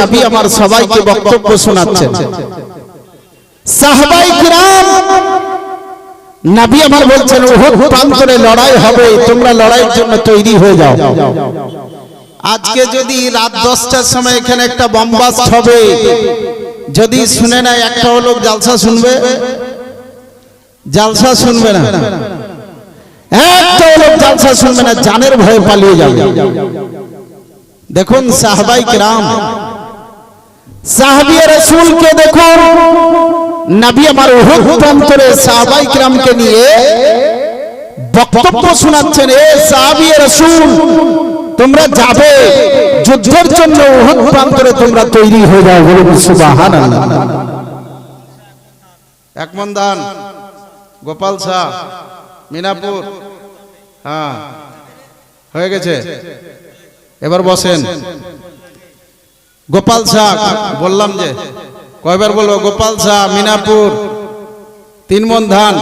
নবী আমার সবাইকে বক্তব্য শোনাচ্ছেন। সাহাবাই আমার বলছেন প্রান্তরে লড়াই হবে, তোমরা লড়াইয়ের জন্য তৈরি হয়ে যাও। আজকে যদি রাত দশটার সময় এখানে একটা বম্বাস্ট হবে, যদি শুনে না একটা লোক, জালসা শুনবে? জালসা শুনবে না? একটা লোক জালসা শুনবে না, জানের ভয়ে পালিয়ে যাবে। দেখুন সাহবাই কিরাম সাহাবিয়া দেখুন, নবী আমার কিরামকে নিয়ে বক্তব্য শোনাচ্ছেন, এ সাহাবিয়া রাসূল, তোমরা যাবে, যুদ্ধের জন্য উহুদ তোমরা তৈরি হয়ে যাও। বলুন, সুবহানাল্লাহ। এক মন দান, গোপাল শাহ মিনাপুর। হ্যাঁ। হয়ে গেছে। এবার বসেন। গোপাল শাহ বললাম যে কয়বার বলব? গোপাল শাহ মিনাপুর। তিন মন ধান।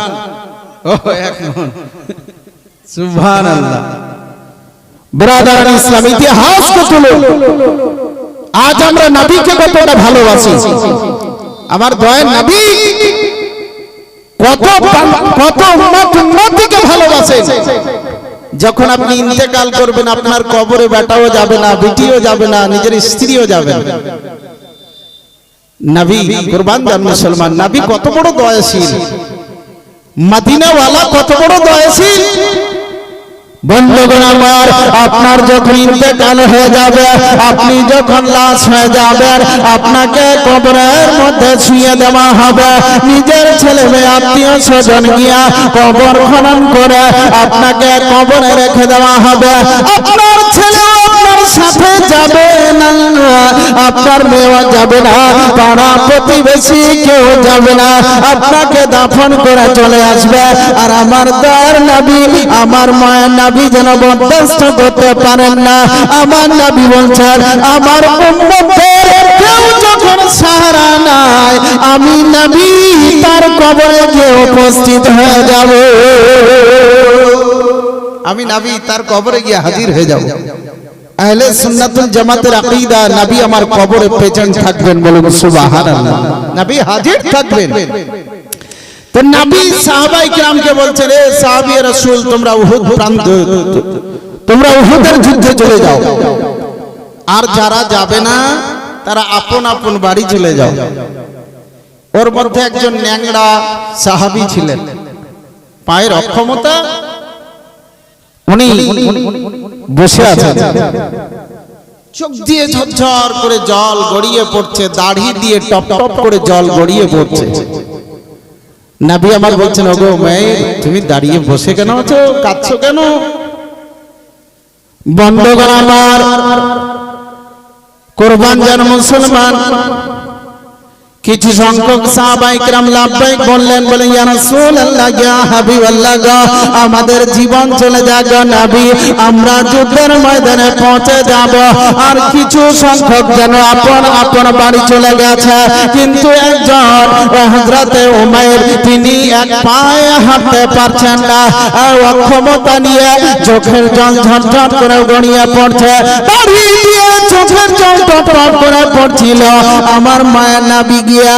ও এক মন। সুবহান আল্লাহ ব্রাদার ইসলাম ইতিহাসকে তুলো। আজ আমরা নবীকে কতটা ভালোবাসি। আমার দয়ের নবী। কত কত উম্মত উম্মতিকে ভালোবাসেন? যখন আপনি ইন্তেকাল করবেন আপনার কবরে বেটাও যাবে না বিটিও যাবে না নিজের স্ত্রীও যাবে না। নবী কুরবান জান মুসলমান। নবী কত বড় দয়াশীল। মদিনাওয়ালা কত বড় দয়াশীল? বন্ধুগণ আমার, আপনার যখন ইন্তেকাল হয়ে যাবে, আপনি যখন লাশ হয়ে যাবেন আপনাকে কবরের মধ্যে শুয়ে দেওয়া হবে। নিজের ছেলে মেয়ে, আত্মীয় স্বজন গিয়া কবর খনন করে আপনাকে কবরে রেখে দেওয়া হবে। আপনার ছেলে আপনার সাথে যাবে না, আপনার মেয়েও যাবে না, পাড়া প্রতিবেশী কেউ যাবে না। আপনাকে দাফন করে চলে আসবে। আর আমার দয়ার নবী, আমার মায়ের নবী যেন বরদাস্ত করতে পারেন না। আমার নবী বলছেন, আমার কেউ সাহারা নাই, আমি নবী, তার কবরে গিয়ে উপস্থিত হয়ে যাব। আমি নবী, তার কবরে গিয়ে হাজির হয়ে যাব। আহলে সুন্নাতুল জামাতের আকীদা নবী আমার কবরে প্রেজেন্ট থাকবেন বলুন সুবহানাল্লাহ। নবী হাজির থাকবেন। তো নবী সাহাবাই কিরামকে বলছেন এ সাহাবী রাসূল তোমরা উহুদ প্রান্ত তোমরা উহুদের যুদ্ধে চলে যাও। আর যারা যাবে না তারা আপন আপন বাড়ি চলে যাও। ওর মধ্যে একজন ন্যাংড়া সাহাবী ছিলেন। পায়ের অক্ষমতা উনি বসে আছেন। চোখ দিয়ে ঝরঝর করে জল গড়িয়ে পড়ছে দাড়ি দিয়ে টপ টপ করে জল গড়িয়ে পড়ছে। নাবি আমার বলছেন ওগো মেয়ে তুমি দাঁড়িয়ে বসে কেন আছো? কাঁদছো কেন? বন্ধগণ আমার কোরবান যেন মুসলমান কিছু সংখ্যক সাহাবাইকরাম লাভবাইক বললেন বলে ইয়া রাসূলুল্লাহ, ইয়া হাবিবাল্লাহ, আমাদের জীবন চলে যাক নবী, আমরা যুদ্ধের ময়দানে পৌঁছে যাব। আর কিছু সংখ্যক যেন আপন আপন বাড়ি চলে গেছে। কিন্তু একজন হযরতে উমাইর, তিনি এক পায়ে হাঁটতে পারছেন না। অক্ষমতা নিয়ে চোখের জল ঝটঝট করে গড়িয়ে পড়ছে। বাড়ি দিয়ে চোখের জল টপটপ করে পড়ছিল। আমার মায়ের নবী গিয়ে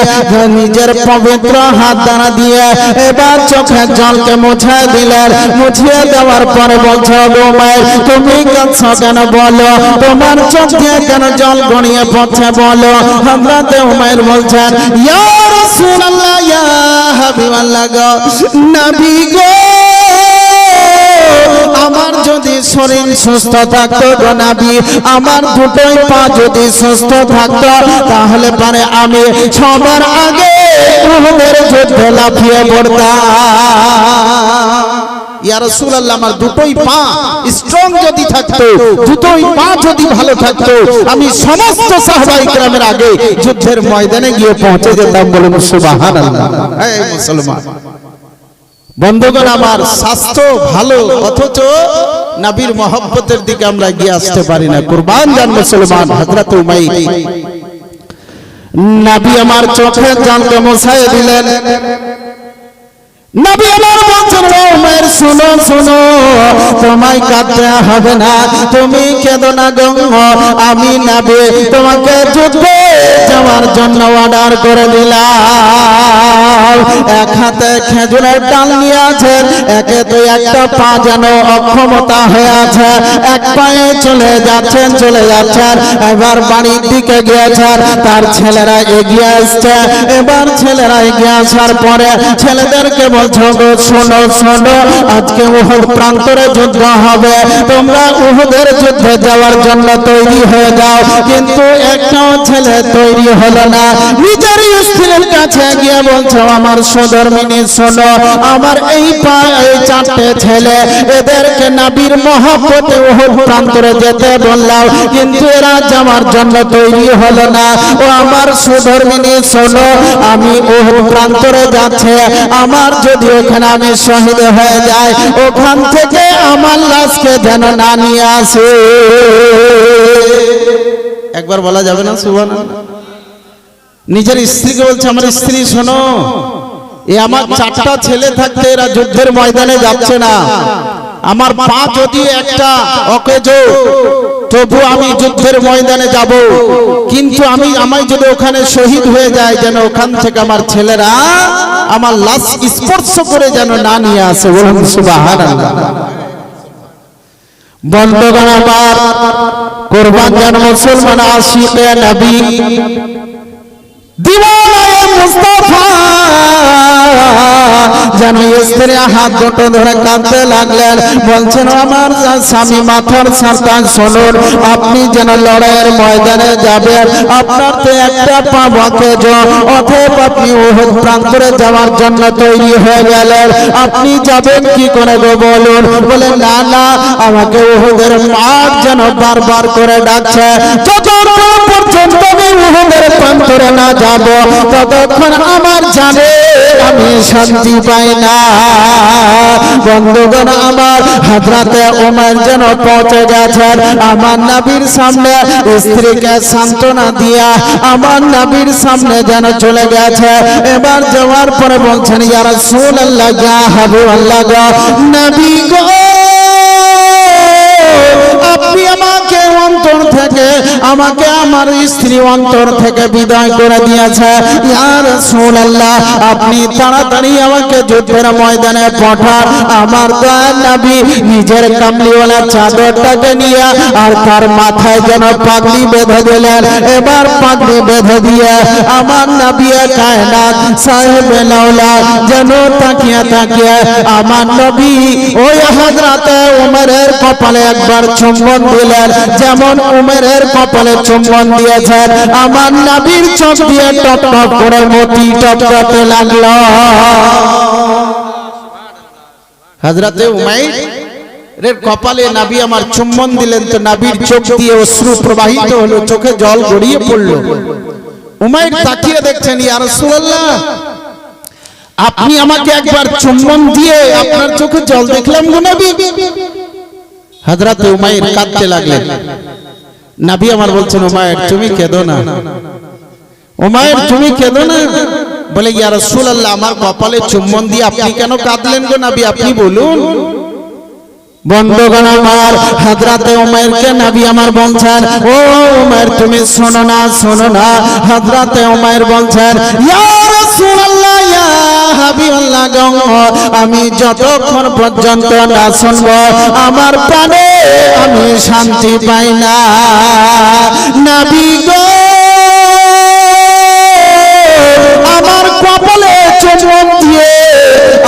নিজের পবিত্র হাত দানা দিয়ে এবার চোখের জলকে মুছে দিলেন। মুছিয়ে দেওয়ার পরে বলছো গো মায়ের, তুমি কাঁদছ কেন বলো? তোমার চোখ দিয়ে কেন জল গড়িয়ে পড়ছে বলো? হযরতে উমাইর বলছেন, ইয়া রাসূলুল্লাহ, ইয়া হাবিবাল্লাহ গো, নবী গো আমার যদি শরীর সুস্থ থাকতো গোনাবি আমার দুটোই পা যদি সুস্থ থাকত, তাহলে পারে আমি সবার আগে উহুদের যুদ্ধে লাফিয়ে পড়তাম। আমার দুটোই পা স্ট্রং যদি থাকতো, দুটোই পা যদি ভালো থাকতো, আমি সমস্ত গ্রামের আগে যুদ্ধের ময়দানে গিয়ে পৌঁছে যেতাম বলুন মুসলমান বন্ধুগণ আমার স্বাস্থ্য ভালো অথচ নবীর মহব্বতের দিকে আমরা এগিয়ে আসতে পারি না। কুরবান জান মুসলমান হযরত উমাই। নবী আমার চোখের জলকে মোছায় দিলেন। নবী আমার বলছেন ও উমের শুনো শুনো তোমায় কাঁদতে হবে না তুমি কেঁদো না গঙ্গ আমি নবী তোমাকে যুদ্ধে যাওয়ার জন্য অর্ডার করে দিলাম। এক হাতে খেজুরের ডাল নিয়ে আছেন একে তো একটা পা যেন অক্ষমতা হয়ে আছে। এক পায়ে চলে যাচ্ছেন চলে যাচ্ছেন, এবার বাড়ির দিকে গিয়েছেন, তার ছেলেরা এগিয়ে আসছে। এবার ছেলেরা এগিয়ে আসার পরে ছেলেদেরকে বলছো গো শোনো শোনো, আজকে উহুদ প্রান্তরে যুদ্ধ হবে। তোমরা উহুদের যুদ্ধে যাওয়ার জন্য তৈরি হয়ে যাও। কিন্তু একটাও ছেলে তৈরি হলো না। নিজের স্ত্রীর কাছে গিয়ে বলছো, আমার সদরমিনী শোনো, আমার এই এই চারটে ছেলে, এদেরকে নাবির মহাপতে প্রান্তরে যেতে বললাম, কিন্তু এরা যাওয়ার জন্য তৈরি হলো না। ও আমার সুধর্মিনী শোনো, আমি উহুদ প্রান্তরে যাচ্ছে। আমার যদি ওখানে আমি শহীদ হয়ে যাই, ওখান থেকে আমার লাশকে যেন না নিয়ে আসে। একবার বলা যাবে না সুবহান নিজের স্ত্রীকে বলছে, আমার স্ত্রী, শোনো, এ আমার চারটা ছেলে থাকতে এরা যুদ্ধের ময়দানে যাচ্ছে না। আমার পা যদি একটা অকেজ, তবু আমি যুদ্ধের ময়দানে যাব। কিন্তু আমি, আমায় যদি ওখানে শহীদ হয়ে যায়, যেন ওখান থেকে আমার ছেলেরা আমার লাশ স্পর্শ করে যেন না নিয়ে আসে। বলুন, সুবহানাল্লাহ। বন্ধগণ আমার কোরবান যেন মুসলমান আশিকে নবী। দিওয়ানায়ে মুস্তাফা আমার আপনি যেন লড়াইয়ের ময়দানে যাবেন। আপনার তো একটা পা বকেজ অতএব আপনি যাওয়ার জন্য তৈরি হয়ে গেলেন। আপনি যাবেন কি করে গো বলুন? বলে, না না, আমাকে উহুদের মাঠ যেন বারবার করে ডাকছে। আমি না যাব, ততক্ষণ আমার জানে আমি শান্তি পাই না। বন্ধুগণ, আমার হাজরাতে ওমর যেন পৌঁছে গেছেন, আমার নাবির সামনে স্ত্রীকে সান্ত্বনা দিয়া আমার নাবির সামনে যেন চলে গেছে। এবার যাওয়ার পরে বলছেন, ইয়া রাসূলুল্লাহ, ইয়া হাবু গো, নবী গো থেকে আমাকে আমার স্ত্রী অন্তর থেকে বিদায় করে দিয়েছে। ইয়ার রাসূলুল্লাহ, আপনি তাড়াতাড়ি আমাকে যুদ্ধের ময়দানে পাঠান। আমার দয়ার নবী নিজের কামলিওয়ালা চাদরটাকে নিয়ে আর তার মাথায় যেন পাগড়ি বেঁধে দিলেন। এবার পাগড়ি বেঁধে দিয়ে আমার নবী কায়নাত সাহেবে লাউলা যেন তাকিয়ে তাকিয়ে আমার নবী ওই হাজরাতে উমরের কপালে একবার চুম্বন দিলেন। যেমন উমরের কপালে চুম্বন দিয়েছেন আমার নবীর চোখ দিয়ে টপ টপ করে মতি টপকাতে লাগল। হাজরাতে উমাইর এর কপালে নাবি আমার চুম্বন দিলেন তো নাবির চোখ দিয়ে অশ্রু প্রবাহিত হলো, চোখে জল গড়িয়ে পড়ল। উমাইর তাকিয়ে দেখছেন, ইয়া রাসূলুল্লাহ, আপনি আমাকে একবার চুম্বন দিয়ে আপনার চোখে জল দেখলাম গো নবী হযরত উমাইর কাঁদতে লাগলেন। নবী আমার বলছেন উমাইর তুমি কেঁদো না। উমাইর তুমি কেঁদো না? বলে, ইয়া রাসূলুল্লাহ, আমার কপালে চুম্বন দিয়ে আপনি কেন কাঁদলেন গো নবী? আপনি বলুন। বন্ধগণ আমার হাজরাতে উমাইরকে নবী আমার বলছেন? ও উমাইর তুমি শোনো না শোনো না হাজরাতে উমাইর বলছেন, ইয়া রাসূলুল্লাহ, ইয়া হাবিবাল্লাহ গো, আমি যতক্ষণ পর্যন্ত না শুনব, আমার প্রাণে আমি শান্তি পাই না। নবী গো, আমার কপালে চুম্বন দিয়ে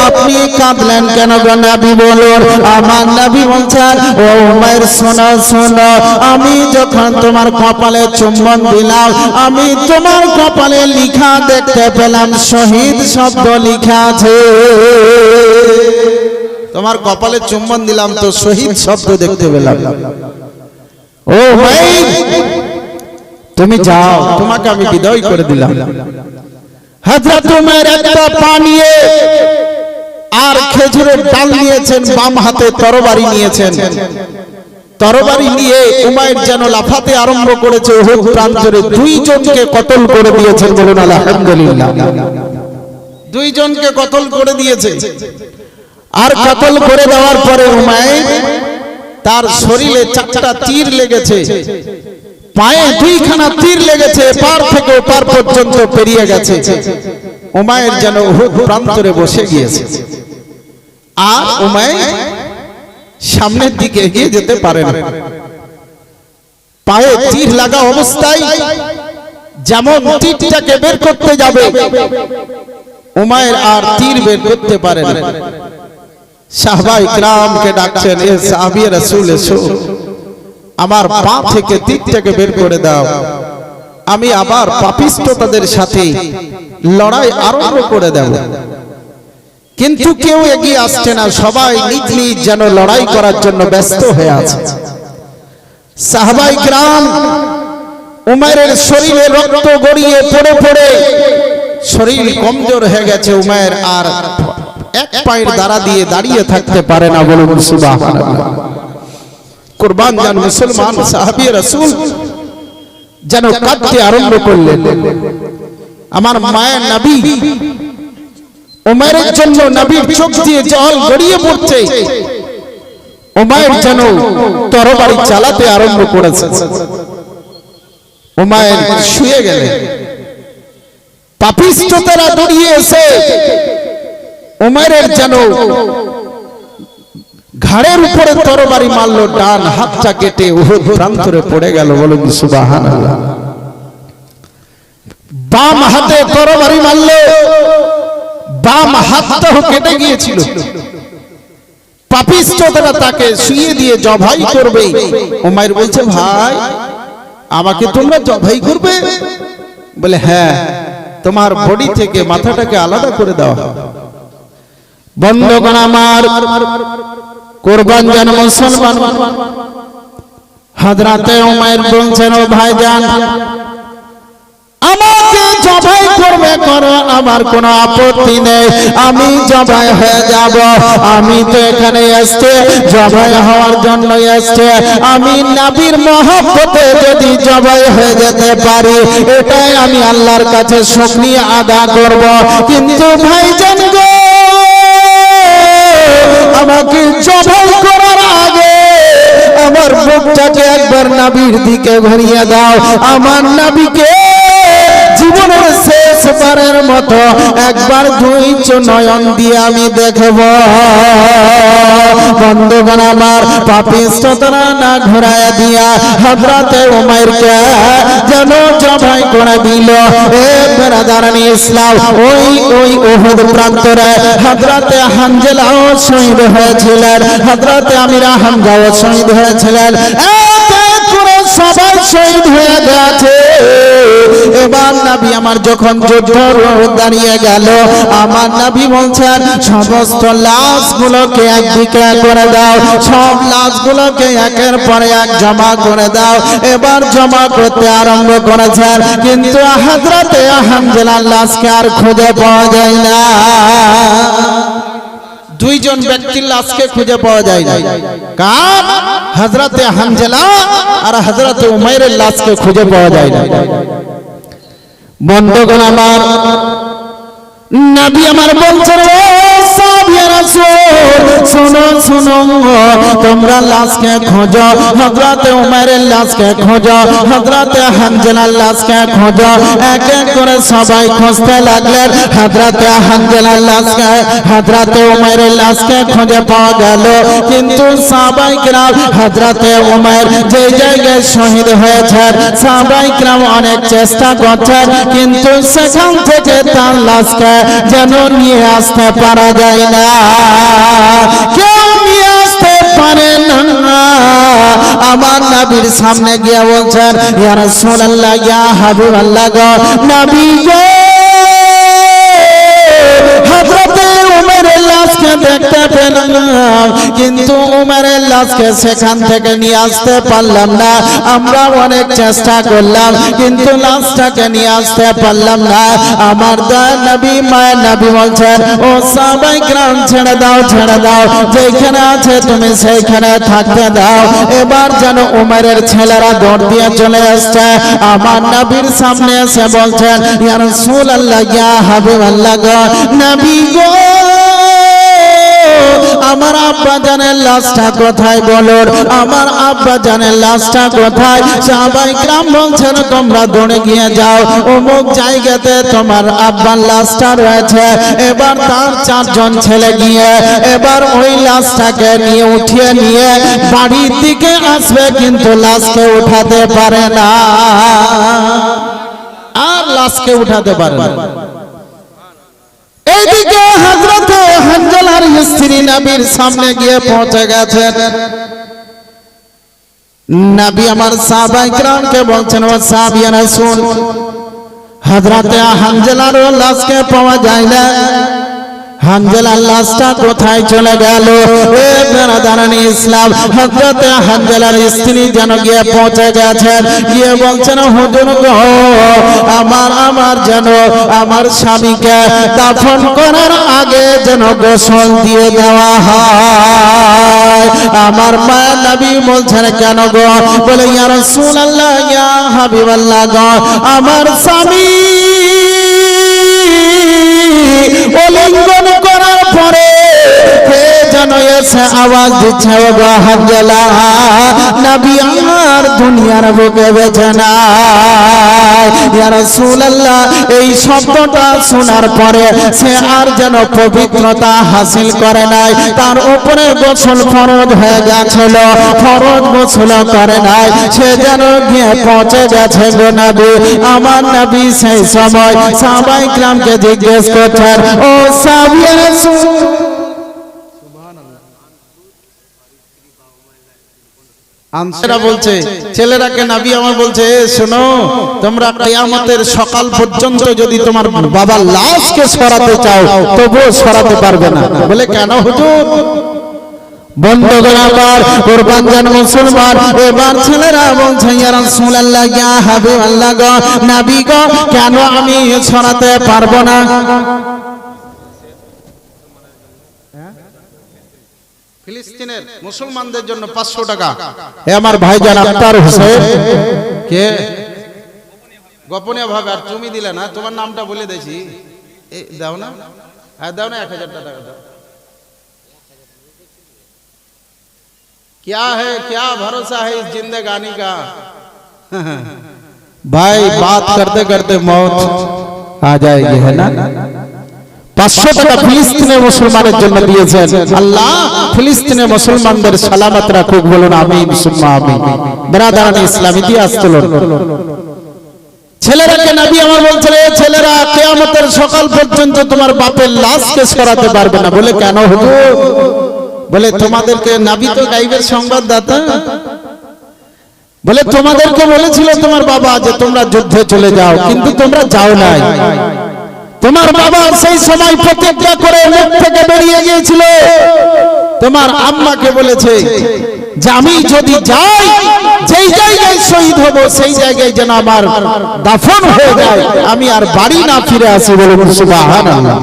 আপনি কাঁদলেন কেন গো নবী বলুন? আমার নবী বলছেন, ও উমাইর, শোনো শোনো, আমি যখন তোমার কপালে চুম্বন দিলাম, আমি তোমার কপালে লিখা দেখতে পেলাম, শহীদ শব্দ লিখা আছে। তোমার কপালে চুম্বন দিলাম তো শহীদ শব্দ দেখতে পেলাম। ও ভাই তুমি যাও তোমাকে আমি বিদায় করে দিলাম। হযরত উমর একটা পানিয়ে আর খেজুরের ডাল নিয়েছেন বাম হাতে তরবারি নিয়েছেন। তরবারি নিয়ে উমাইর যেন লাফাতে আরম্ভ করেছে উহুদ প্রান্তরে দুইজনকে কতল করে দিয়েছেন বলুন আলহামদুলিল্লাহ। দুইজনকে কতল করে দিয়েছে। আর কতল করে দেওয়ার পরে উমায়ের তার শরীরে চারটা তীর লেগেছে। পায়ে দুইখানা তীর লেগেছে। পার থেকে পার পর্যন্ত পেরিয়ে গেছে। উমায়ের যেন প্রান্তরে বসে গিয়েছে। আর উমায়ের সামনের দিকে এগিয়ে যেতে পারে না। পায়ে তীর লাগা অবস্থায় যেমন তীরটাকে বের করতে যাবে উমায়ের আর তীর বের করতে পারে না। সাহবাই গ্রামকে ডাকছেন, এ সাহাবি রাসূল, এসো। আমার পা থেকে তীরটাকে বের করে দাও। আমি আবার পাপিষ্টতাদের সাথে লড়াই আরম্ভ করে দেব। কিন্তু কেউ এগিয়ে আসছে না। সবাই নিজ নিজ যেন লড়াই করার জন্য ব্যস্ত হয়ে আছে। সাহাবাই গ্রাম উমায়ের শরীরে রক্ত গড়িয়ে পড়ে পড়ে শরীর কমজোর হয়ে গেছে উমায়ের আর এক পায়ের দ্বারা দিয়ে দাঁড়িয়ে থাকতে পারে না বলুন সুবহানাল্লাহ। কুরবান জান মুসলমান সাহাবী রাসূল। যেন কাঁদতে আরম্ভ করলেন। আমার মায়ের নবী উমায়ের জন্য নবীর চোখ দিয়ে জল গড়িয়ে পড়ছে। উমায়ের যেন তরবারি চালাতে আরম্ভ করেছে। উমায়ের শুয়ে গেলেন। পাপিষ্ঠতারা দড়িয়ে এসে উমায়ের যেন ঘাড়ের উপরে তরবারি মারলো, ডান হাতটা কেটে উহুদ প্রান্তরে পড়ে গেল বলুন সুবহানাল্লাহ। বাম হাতে তরবারি মারলো, বাম হাতটাও কেটে গিয়েছিল। পাপিষ্ঠতারা তাকে শুয়ে দিয়ে জবাই করবে। উমায়ের বলছে, ভাই, আমাকে তোমরা জবাই করবে? বলে হ্যাঁ তোমার বডি থেকে মাথাটাকে আলাদা করে দেওয়া হবে। বন্ধগণ আমার, কোরবান যেন মুসলমান। হাজরাতে উমায়ের বলছেন, ও করবে করো, আমার কোনো আপত্তি নেই, আমি জবাই হয়ে যাব। আমি তো এখানে এসছে, জবাই হওয়ার জন্য এসছে। আমি নাবির মহব্বতে যদি জবাই হয়ে যেতে পারি, এটাই আমি আল্লাহর কাছে শুকরিয়া আদা করব। কিন্তু ভাইজান গো আমাকে জবাই করার আগে আমার মুখটাকে একবার নাবির দিকে ঘুরিয়ে দাও। আমার নাবিকে জীবনের শেষবারের মতো একবার দুই নয়ন দিয়ে আমি দেখব। বন্ধুগণ আমার পাপিষ্টতরা না ঘুরায় দিয়া হজরতে উমাইরকে যেন জবাই করে দিল। এ বেরাদারানি ইসলাম, ওই ওই উহুদ প্রান্তরে হজরতে হানজেলাও শহীদ হয়েছিলেন। হজরতে আমিরা হামজাও শহীদ হয়েছিলেন। সবাই শহীদ হয়ে গেছে। এবার নাবি আমার যখন দাঁড়িয়ে গেল, আমার নাবি বলছেন, সমস্ত লাশগুলোকে একদিকে করে দাও, সব লাশগুলোকে একের পরে এক জমা করে দাও। এবার জমা করতে আরম্ভ করেছেন, কিন্তু হাজরাতে হামজেলার লাশকে আর খুঁজে পাওয়া যায় না। দুইজন ব্যক্তির লাশকে খুঁজে পাওয়া যায় না। কার? হজরতে হামজেলা আর হজরতে উমাইরের লাশকে খুঁজে পাওয়া যায় না। বন্ধগণ আমার নাবি আমার বলছেন চোর শোনো শোনো, তোমরা লাশকে খোঁজো। হজরতে উমারের লাশকে খোঁজো। হজরতে হানজেলার লাশকে খোঁজো। এক এক করে সবাই খুঁজতে লাগলেন। হজরতে হানজেলার লাশকে হজরতে উমারের লাশকে খুঁজে পাওয়া গেল। কিন্তু সাবাই গ্রাম হজরতে উমার যে জায়গায় শহীদ হয়েছেন সাবাই গ্রাম অনেক চেষ্টা করছেন, কিন্তু সেখান থেকে তার লাশকে যেন নিয়ে আসতে পারা যায় না। কেউ নিয়ে আসতে পারে না। আমার নবীর সামনে গিয়ে বলছেন, ইয়া রাসূলুল্লাহ, ইয়া হাবিবাল্লাহ গো, নবী গো দেখতে কিন্তু উমরের লাশকে সেখান থেকে নিয়ে আসতে পারলাম না। আমরা অনেক চেষ্টা করলাম, কিন্তু লাশটাকে নিয়ে আসতে পারলাম না। আমার দয়া নবী, মায়ের নবী বলছেন, ও সাহাবাই গ্রাম ছেড়ে দাও ছেড়ে দাও। যেখানে আছে তুমি সেইখানে থাকতে দাও। এবার যেন উমরের ছেলেরা দৌড় দিয়ে চলে আসছে। আমার নবীর সামনে এসে বলছেন, ইয়া রাসূলুল্লাহ, ইয়া হাবিবাল্লাহ গো, নবী গো। আমার আব্বা জানের লাশটা কোথায় বলো আমার আব্বা জানের লাশটা কোথায়? সবাই গ্রাম বলছেন, তোমরা দৌড়ে গিয়ে যাও। অমুক জায়গাতে তোমার আব্বার লাশটা রয়েছে। এবার তার চারজন ছেলে গিয়ে, এবার ওই লাশটাকে নিয়ে উঠিয়ে নিয়ে বাড়ির দিকে আসবে, কিন্তু লাশকে উঠাতে পারে না। আর লাশকে উঠাতে পারে না। এইদিকে হযরতে হানজালার স্ত্রী নবীর সামনে গিয়ে পৌঁছে গেছেন। নবী আমার সাহাবায়ে কিরামকে বলছেন, ও সাহাবিয়ানা শুন। হযরতে হানজালার লাশকে পাওয়া যায় না। হানজালার লাশটা কোথায় চলে গেল? ইসলাম স্ত্রী যেন গিয়ে পৌঁছে গেছেন গিয়ে বলছেন, হুজুর আমার আমার যেন, আমার স্বামীকে দাফন করার আগে যেন গোসল দিয়ে দেওয়া হয়। আমার নবী বলছেন, কেন গো? বলে, ইয়া রাসূলুল্লাহ, ইয়া আমার স্বামী এসে আওয়াজ দিচ্ছে হাজলা নবী আমার দুনিয়ার বুকে বেঁচে না রাসূলুল্লাহ, এই শব্দটা শোনার পরে সে আর যেন পবিত্রতা হাসিল করে নাই। তার উপরে গোসল ফরজ হয়ে গেছিল, ফরজ গোসল করে নাই। সে যেন গিয়ে পৌঁছে গেছে গো নবী। আমার নবী সেই সময় সাহাবাই গ্রামকে জিজ্ঞেস করছেন, ও সাবিয়া রাসূল। ছেলেরা বলছে নাবি আমার বলছে "এ, শোনো তোমরা কিয়ামতের সকাল পর্যন্ত যদি তোমার বাবার লাশকে সরাতে চাও তবুও সরাতে পারবে না। বলে কেন হুজুর? কেন আমি সরাতে পারব না? ফিলিস্তিনের মুসলমানদের জন্য পাঁচশো টাকা এ আমার ভাইজান আক্তার হোসেন কে গোপনীয় ভাবে আর তুমি দিলে না তোমার নামটা বলে দিয়েছি এ, দাও না হ্যাঁ দাও না এক হাজার টাকা দাও क्या है क्या भरोसा है इस जिंदगानी का भाई बात करते करते मौत आ जाएगी है ना পাঁচশো টাকা ফিলিস্তিনের মুসলমানের জন্য দিয়েছেন। আল্লাহ ফিলিস্তিনের মুসলমানদের সালামত রাখুক বলুন আমিন সুম্মা বেরাদারান ইসলাম ইতিহাস তুলুন ছেলেরাকে নবী আমার বলছিল ছেলেরা কিয়ামতের সকাল পর্যন্ত তোমার বাপের লাশকে সরাতে পারবে না। বলে কেন হুজুর? বলে তোমাদেরকে নাবি তো গাইবের সংবাদদাতা। বলে তোমাদেরকে বলেছিল তোমার বাবা যে তোমরা যুদ্ধে চলে যাও কিন্তু তোমরা যাও নাই। তোমার বাবা সেই সময় প্রতিজ্ঞা করে মুখ থেকে বেরিয়ে গিয়েছিল। তোমার আম্মাকে বলেছে যে আমি যদি যাই যেই জায়গায় শহীদ হব সেই জায়গায় যেন আমার দাফন হয়ে যায়। আমি আর বাড়ি না ফিরে আসি বলে সুবহানাল্লাহ।